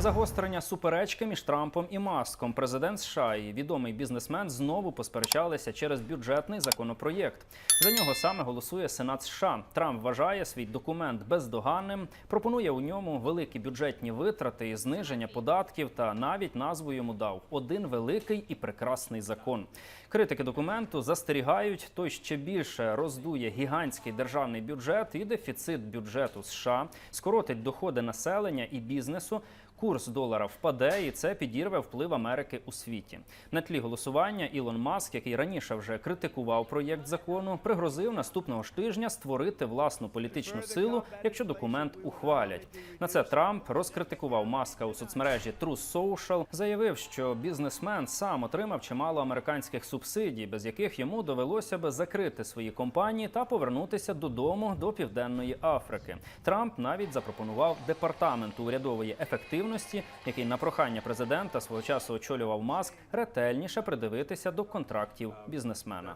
Загострення суперечки між Трампом і Маском. Президент США і відомий бізнесмен знову посперечалися через бюджетний законопроєкт. За нього саме голосує Сенат США. Трамп вважає свій документ бездоганним, пропонує у ньому великі бюджетні витрати і зниження податків, та навіть назву йому дав один великий і прекрасний закон. Критики документу застерігають, той ще більше роздує гігантський державний бюджет і дефіцит бюджету США, скоротить доходи населення і бізнесу. Курс долара впаде, і це підірве вплив Америки у світі. На тлі голосування Ілон Маск, який раніше вже критикував проєкт закону, пригрозив наступного ж тижня створити власну політичну силу, якщо документ ухвалять. На це Трамп розкритикував Маска у соцмережі Truth Social, заявив, що бізнесмен сам отримав чимало американських субсидій, без яких йому довелося би закрити свої компанії та повернутися додому до південної Африки. Трамп навіть запропонував департаменту урядової ефективності, який на прохання президента свого часу очолював Маск, ретельніше придивитися до контрактів бізнесмена.